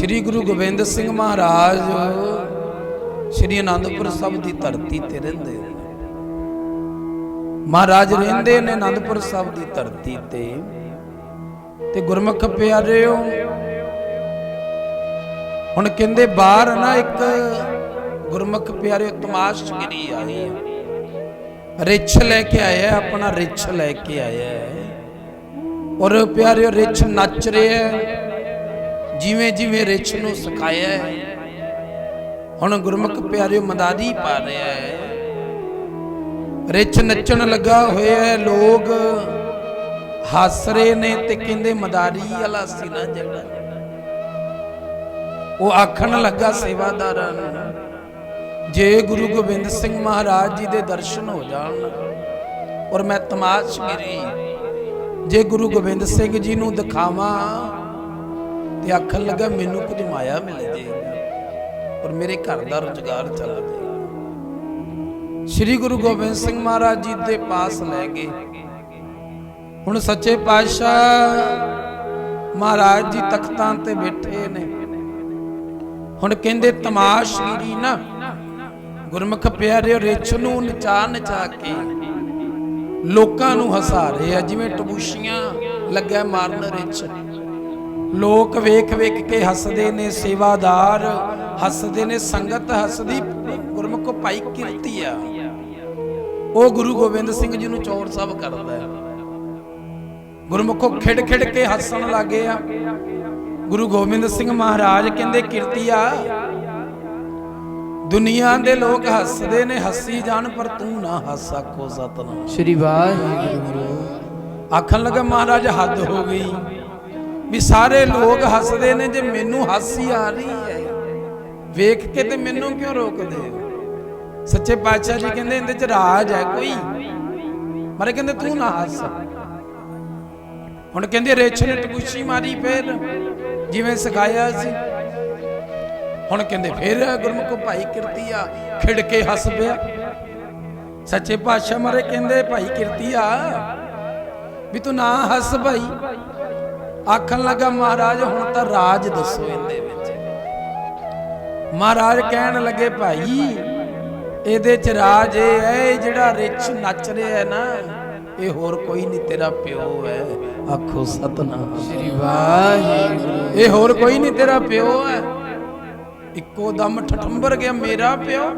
ਸ੍ਰੀ ਗੁਰੂ ਗੋਬਿੰਦ ਸਿੰਘ ਮਹਾਰਾਜ, ਸ੍ਰੀ ਅਨੰਦਪੁਰ ਸਾਹਿਬ ਦੀ ਧਰਤੀ ਤੇ ਰਹਿੰਦੇ ਨੇ। ਮਹਾਰਾਜ ਰਹਿੰਦੇ ਨੇ ਅਨੰਦਪੁਰ ਸਾਹਿਬ ਦੀ ਧਰਤੀ ਤੇ। ਤੇ ਗੁਰਮੁਖ ਪਿਆਰਿਓ, ਹੁਣ ਕਹਿੰਦੇ ਬਾਹਰ ਨਾ ਇੱਕ ਗੁਰਮੁਖ ਪਿਆਰਿਓ ਤਮਾਸ਼ਗਰੀ ਆਈ ਹੈ ਰਿਛ ਲੈ ਕੇ ਆਇਆ, ਆਪਣਾ ਰਿਛ ਲੈ ਕੇ ਆਇਆ। ਔਰ ਪਿਆਰਿਓ, ਰਿਛ ਨੱਚ ਰਿਹਾ। ਹੈ ਜਿਵੇਂ ਜਿਵੇਂ ਰਿਛ ਨੂੰ ਸਿਖਾਇਆ ਹੈ, ਹੁਣ ਗੁਰਮੁਖ ਪਿਆਰਿਓ ਮਦਾਰੀ ਪਾ ਰਿਹਾ ਹੈ। ਰਿਛ ਨੱਚਣ ਲੱਗਾ ਹੋਇਆ ਹੈ ਲੋਕ ਹੱਸ ਰਹੇ ਨੇ ਤੇ ਕਹਿੰਦੇ ਮਦਾਰੀ ਵਾਲਾ ਸੀ ਨਾ ਜਿਹੜਾ। ਉਹ ਆਖਣ ਲੱਗਾ ਸੇਵਾਦਾਰਾਂ ਨੂੰ, ਜੇ ਗੁਰੂ ਗੋਬਿੰਦ ਸਿੰਘ ਮਹਾਰਾਜ ਜੀ ਦੇ ਦਰਸ਼ਨ ਹੋ ਜਾਣ ਔਰ ਮੈਂ ਤਮਾਸ਼ਗਰੀ, ਜੇ ਗੁਰੂ ਗੋਬਿੰਦ ਸਿੰਘ ਜੀ ਨੂੰ ਦਿਖਾਵਾਂ ਤੇ ਆਖਣ ਲੱਗਾ, ਮੈਨੂੰ ਕੁਝ ਮਾਇਆ ਮਿਲ ਜਾਏਗੀ ਔਰ ਮੇਰੇ ਘਰ ਦਾ ਰੁਜ਼ਗਾਰ ਚੱਲ ਜਾਏਗਾ ਸ੍ਰੀ ਗੁਰੂ ਗੋਬਿੰਦ ਸਿੰਘ ਮਹਾਰਾਜ ਜੀ ਦੇ ਪਾਸ ਲੈ ਗਏ। ਹੁਣ ਸੱਚੇ ਪਾਤਸ਼ਾਹ ਮਹਾਰਾਜ ਜੀ ਤਖਤਾਂ ਤੇ ਬੈਠੇ ਨੇ। ਹੁਣ ਕਹਿੰਦੇ, ਤਮਾਸ਼ਗੀਰੀ ਨਾ, ਗੁਰਮੁਖ ਪਿਆਰਿਓ, ਰਿਛ ਨੂੰ ਨਚਾ ਨਚਾ ਕੇ ਲੋਕਾਂ ਨੂੰ ਹਸਾ ਰਹੇ ਆ, ਜਿਵੇਂ ਟਬੂਸ਼ੀਆਂ ਲੱਗਿਆ ਮਾਰਨ ਰਿਛ। ਲੋਕ ਵੇਖ ਵੇਖ ਕੇ ਹੱਸਦੇ ਨੇ ਸੇਵਾਦਾਰ ਹੱਸਦੇ ਨੇ ਸੰਗਤ ਹੱਸਦੀ ਗੁਰਮੁਖ ਭਾਈ ਕੀਰਤੀ ਆ। ਉਹ ਗੁਰੂ ਗੋਬਿੰਦ ਸਿੰਘ ਜੀ ਨੂੰ ਚੌਰ ਸਭ ਕਰਦਾ ਹੈ। ਗੁਰਮੁਖੋ ਖਿੜ ਖਿੜ ਕੇ ਹੱਸਣ ਲੱਗੇ ਆ। ਗੁਰੂ ਗੋਬਿੰਦ ਸਿੰਘ ਮਹਾਰਾਜ ਕਹਿੰਦੇ ਕੀਰਤੀਆ ਦੁਨੀਆ ਦੇ ਲੋਕ ਹੱਸਦੇ ਨੇ ਹੱਸੀ ਜਾਣ ਪਰ ਤੂੰ ਨਾ ਹੱਸ ਆਖੋ ਸਤਨਾਮ। ਸ਼੍ਰੀ ਵਾਹਿਗੁਰੂ। ਆਖਣ ਲੱਗਾ ਮਹਾਰਾਜ ਹੱਦ ਹੋ ਗਈ। ਵੀ ਸਾਰੇ ਲੋਕ ਹੱਸਦੇ ਨੇ ਜੇ ਮੈਨੂੰ ਹਾਸੀ ਆ ਰਹੀ ਹੈ। ਵੇਖ ਕੇ ਤੇ ਮੈਨੂੰ ਕਿਉਂ ਰੋਕਦੇ ਹੋ? ਸੱਚੇ ਪਾਤਸ਼ਾਹ ਜੀ ਕਹਿੰਦੇ ਇਹਦੇ ਚ ਰਾਜ ਹੈ ਕੋਈ। ਮਾਰੇ ਕਹਿੰਦੇ ਤੂੰ ਨਾ ਹੱਸ। ਹੁਣ ਕਹਿੰਦੇ ਰੇਛ ਨੇ ਟਕੂਸ਼ੀ ਮਾਰੀ ਫੇਰ। ਜਿਵੇਂ ਸਿਖਾਇਆ ਸੀ। ਹੁਣ ਕਹਿੰਦੇ ਫੇਰ ਗੁਰਮੁਖ ਭਾਈ ਕਿਰਤੀਆ ਖਿੜ ਕੇ ਹੱਸ ਪਿਆ। ਸੱਚੇ ਪਾਤਸ਼ਾਹ ਮਾਰੇ ਕਹਿੰਦੇ ਭਾਈ ਕਿਰਤੀਆ ਵੀ ਤੂੰ ਨਾ ਹੱਸ ਭਾਈ। ਆਖਣ ਲੱਗਾ ਮਹਾਰਾਜ ਹੁਣ ਤਾਂ ਰਾਜ ਦੱਸੋ ਇਹਦੇ ਵਿੱਚ। ਮਹਾਰਾਜ ਕਹਿਣ ਲੱਗੇ ਭਾਈ ਇਹਦੇ ਚ ਰਾਜ ਇਹ ਹੈ ਜਿਹੜਾ ਰਿਛ ਨੱਚ ਰਿਹਾ ਹੈ ਨਾ ਇਹ ਹੋਰ ਕੋਈ ਨਹੀਂ ਤੇਰਾ ਪਿਓ ਹੈ। ਆਖੋ ਸਤਨਾਮ। ਸ਼੍ਰੀ ਵਾਹਿਗੁਰੂ। ਇਹ ਹੋਰ ਕੋਈ ਨਹੀਂ ਤੇਰਾ ਪਿਓ ਹੈ। ਇੱਕੋ ਦਮ ਠਠੰਬਰ ਗਿਆ ਮੇਰਾ ਪਿਓ?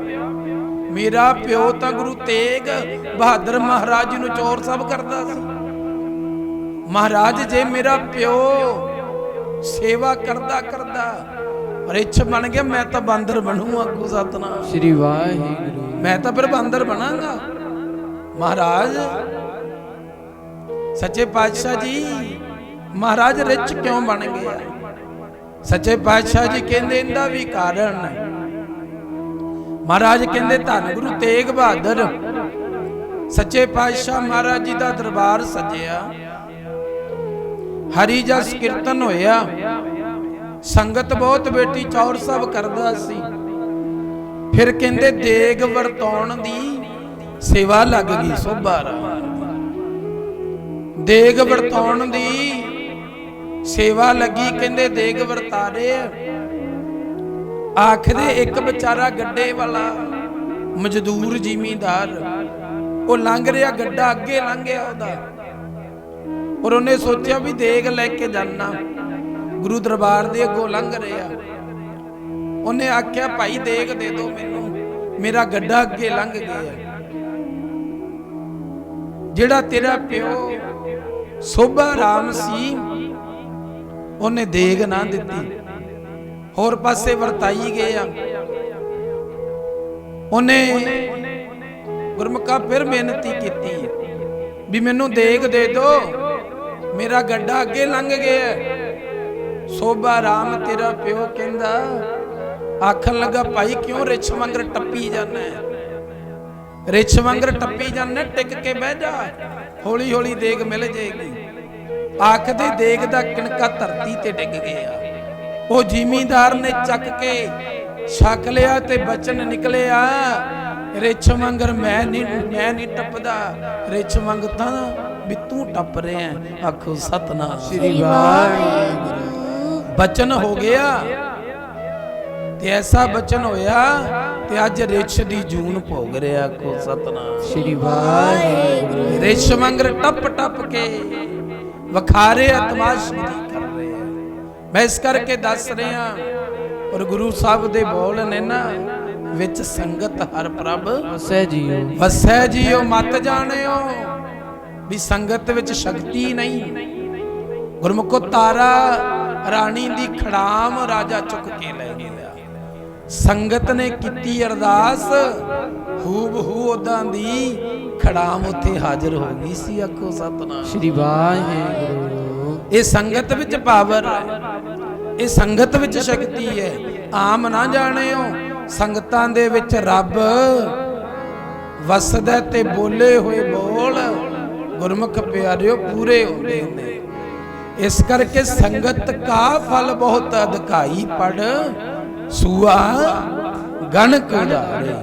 ਮੇਰਾ ਪਿਓ ਤਾਂ ਗੁਰੂ ਤੇਗ ਬਹਾਦਰ ਮਹਾਰਾਜ ਨੂੰ ਚੋਰ ਸਭ ਕਰਦਾ ਸੀ। ਮਹਾਰਾਜ ਜੇ ਮੇਰਾ ਪਿਓ ਸੇਵਾ ਕਰਦਾ ਕਰਦਾ ਰਿਛ ਬਣ ਗਿਆ ਮੈਂ ਤਾਂ ਬਾਂਦਰ ਬਣੂ ਆਗੂ ਸਤਨਾਮ। ਸ਼੍ਰੀ ਵਾਹਿਗੁਰੂ। ਮੈਂ ਤਾਂ ਫਿਰ ਬਾਂਦਰ ਬਣਾਂਗਾ। ਮਹਾਰਾਜ ਸੱਚੇ ਪਾਤਸ਼ਾਹ ਜੀ ਮਹਾਰਾਜ ਰਿਚ ਕਿਉਂ ਬਣ ਗਿਆ? ਸੱਚੇ ਪਾਤਸ਼ਾਹ ਜੀ ਕਹਿੰਦੇ ਇਹਦਾ ਵੀ ਕਾਰਨ ਹੈ। ਮਹਾਰਾਜ ਕਹਿੰਦੇ ਧੰਨ ਗੁਰੂ ਤੇਗ ਬਹਾਦਰ ਸੱਚੇ ਪਾਤਸ਼ਾਹ ਮਹਾਰਾਜ ਜੀ ਦਾ ਦਰਬਾਰ ਸਜਿਆ। ਹਰੀ ਜਸ ਕੀਰਤਨ ਹੋਇਆ। ਸੰਗਤ ਬਹੁਤ ਬੇਟੀ ਚੌਰ ਸਭ ਕਰਦਾ ਸੀ। ਫਿਰ ਕਹਿੰਦੇ, ਦੇਗ ਵਰਤਾਉਣ ਦੀ ਸੇਵਾ ਲੱਗ ਗਈ ਸੋਭਾ ਦੇਗ ਵਰਤਾਉਣ ਦੀ ਸੇਵਾ ਲੱਗੀ, ਕਹਿੰਦੇ, ਦੇਗ ਵਰਤਾਰੇ। ਆਖਦੇ, ਇੱਕ ਵਿਚਾਰਾ ਗੱਡੇ ਵਾਲਾ ਮਜ਼ਦੂਰ ਜ਼ਿਮੀਂਦਾਰ, ਉਹ ਲੰਘ ਰਿਹਾ, ਗੱਡਾ ਅੱਗੇ ਲੰਘਿਆ ਉਹਦਾ। ਔਰ ਉਹਨੇ ਸੋਚਿਆ ਵੀ ਦੇਗ ਲੈ ਕੇ ਜਾਣਾ ਗੁਰੂ ਦਰਬਾਰ ਦੇ ਅੱਗੋਂ ਲੰਘ ਰਿਹਾ ਉਹਨੇ ਆਖਿਆ, ਭਾਈ ਦੇਗ ਦੇ ਦਿਓ ਮੈਨੂੰ। ਮੇਰਾ ਗੱਡਾ ਅੱਗੇ ਲੰਘ ਗਿਆ ਜਿਹੜਾ ਤੇਰਾ ਪਿਓ ਸੋਭਾ ਰਾਮ ਸੀ, ਉਹਨੇ ਦੇਗ ਨਾ ਦਿੱਤੀ। ਹੋਰ ਪਾਸੇ ਵਰਤਾਈ ਗਏ ਆ। ਉਹਨੇ ਗੁਰਮੁਖਾ ਫਿਰ ਮਿਹਨਤੀ ਕੀਤੀ। ਵੀ ਮੈਨੂੰ ਦੇਗ ਦੇ ਦਿਓ ਮੇਰਾ ਗੱਡਾ ਅੱਗੇ ਲੰਘ ਗਿਆ। ਸੋਭਾ ਰਾਮ ਤੇਰਾ ਪਿਓ ਕਹਿੰਦਾ, ਆਖਣ ਲੱਗਾ, ਭਾਈ, ਕਿਉਂ ਰਿਛ ਮੰਗਰ ਟੱਪੀ ਜਾਂਦਾ ਰਿਛ ਮੰਗਰ ਟੱਪੀ ਜਾਂਦਾ ਟਿਕ ਕੇ ਬਹਿ ਜਾ। ਹੌਲੀ ਹੌਲੀ ਦੇਗ ਮਿਲ ਜੇਗੀ ਆਖਦੇ ਦੇਗ ਦਾ ਕਿਣਕਾ ਧਰਤੀ ਤੇ ਡਿੱਗ ਗਿਆ। ਉਹ ਜ਼ਿਮੀਂਦਾਰ ਨੇ ਚੱਕ ਕੇ ਛਕ ਲਿਆ ਤੇ ਬਚਨ ਨਿਕਲਿਆ। ਰਿਛ ਮੰਗਰ ਮੈਂ ਨਹੀਂ ਮੈਂ ਨਹੀਂ ਟੱਪਦਾ। ਰਿਛ ਮੰਗ ਤਾਂ ਵੀ ਤੂੰ ਟੱਪ ਰਿਹਾ। ਆਖੋ ਸਤਨਾਮ। ਸ਼੍ਰੀ ਵਾਹਿਗੁਰੂ। ਬਚਨ ਹੋ ਗਿਆ। ਤੇ ਐਸਾ ਬਚਨ ਹੋਇਆ ਤੇ ਅੱਜ ਰਿਛ ਦੀ ਜੂਨ ਭੋਗ ਰਿਹਾ ਕੋ ਸਤਨਾਮ। ਸ੍ਰੀ ਵਾਹਿਗੁਰੂ। ਰਿਛ ਮੰਗਰ ਟੱਪ ਟੱਪ ਕੇ ਵਖਾਰੇ ਤਮਾਸ਼ਗਰੀ ਕਰ ਰਹੇ ਆ। ਮੈਂ ਇਸ ਕਰਕੇ ਦੱਸ ਰਿਹਾ ਔਰ ਗੁਰੂ ਸਾਹਿਬ ਦੇ ਬੋਲ ਨੇ ਨਾ ਵਿੱਚ ਸੰਗਤ ਹਰ ਪ੍ਰਭ ਵਸੈ ਜੀਓ। ਵਸੈ ਜੀਓ ਮਤ ਜਾਣਿਓ। ਵੀ ਸੰਗਤ ਵਿੱਚ ਸ਼ਕਤੀ ਨਹੀਂ। ਗੁਰਮੁਖੋ ਤਾਰਾ ਰਾਣੀ ਦੀ ਖੜਾਮ ਰਾਜਾ ਚੁੱਕ ਕੇ ਲੈ ਗਿਆ। ਸੰਗਤ ਨੇ ਕੀਤੀ ਅਰਦਾਸ ਹੂਬ ਹੂ ਉਦਾਂ ਦੀ ਖੜਾਮ ਉੱਥੇ ਹਾਜ਼ਰ ਹੋ ਗਈ ਸੀ ਆਖੋ ਸਤਨਾਮ। ਸ੍ਰੀ ਵਾਹਿਗੁਰੂ। ਇਹ ਸੰਗਤ ਵਿੱਚ ਪਾਵਰ ਹੈ। ਇਹ ਸੰਗਤ ਵਿੱਚ ਸ਼ਕਤੀ ਹੈ। ਆਮ ਨਾ ਜਾਣਿਓ ਸੰਗਤਾਂ ਦੇ ਵਿੱਚ ਰੱਬ ਵਸਦਾ ਤੇ ਬੋਲੇ ਹੋਏ ਬੋਲ। ਗੁਰਮੁਖ ਪਿਆਰਿਓ, ਪੂਰੇ ਹੁੰਦੇ ਨੇ ਇਸ ਕਰਕੇ ਸੰਗਤ ਕਾ ਫਲ ਬਹੁਤ ਅਧਿਕਾਈ ਪੜ, ਸੂਆ ਗਣ ਕੁੜਾਰੇ